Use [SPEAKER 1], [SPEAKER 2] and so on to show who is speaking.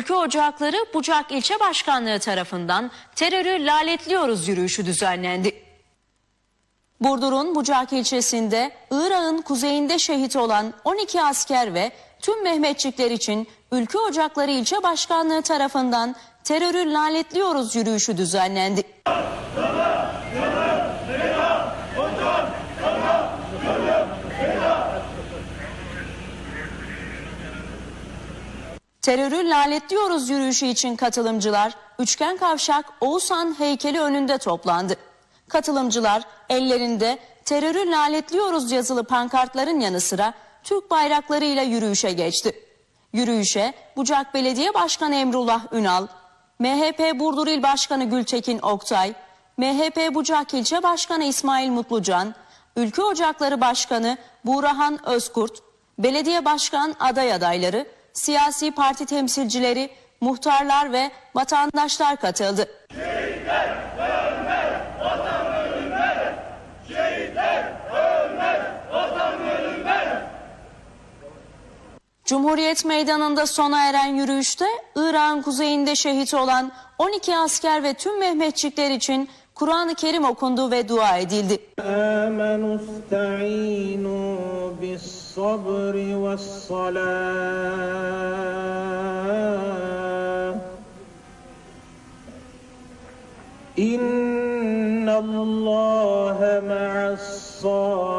[SPEAKER 1] Ülke Ocakları Bucak İlçe Başkanlığı tarafından terörü lanetliyoruz yürüyüşü düzenlendi. Burdur'un Bucak ilçesinde Irak'ın kuzeyinde şehit olan 12 asker ve tüm Mehmetçikler için Ülke Ocakları İlçe Başkanlığı tarafından terörü lanetliyoruz yürüyüşü düzenlendi. Terörü lanetliyoruz yürüyüşü için katılımcılar Üçgen Kavşak Oğuzhan heykeli önünde toplandı. Katılımcılar ellerinde terörü lanetliyoruz yazılı pankartların yanı sıra Türk bayraklarıyla yürüyüşe geçti. Yürüyüşe Bucak Belediye Başkanı Emrullah Ünal, MHP Burdur İl Başkanı Gültekin Oktay, MHP Bucak İlçe Başkanı İsmail Mutlucan, Ülke Ocakları Başkanı Buğrahan Özkurt, belediye başkan aday adayları, siyasi parti temsilcileri, muhtarlar ve vatandaşlar katıldı. Cumhuriyet Meydanı'nda sona eren yürüyüşte İran kuzeyinde şehit olan 12 asker ve tüm Mehmetçikler için Kur'an-ı Kerim okundu ve dua edildi.
[SPEAKER 2] بالصبر والصلاة. إن الله مع الصابرين.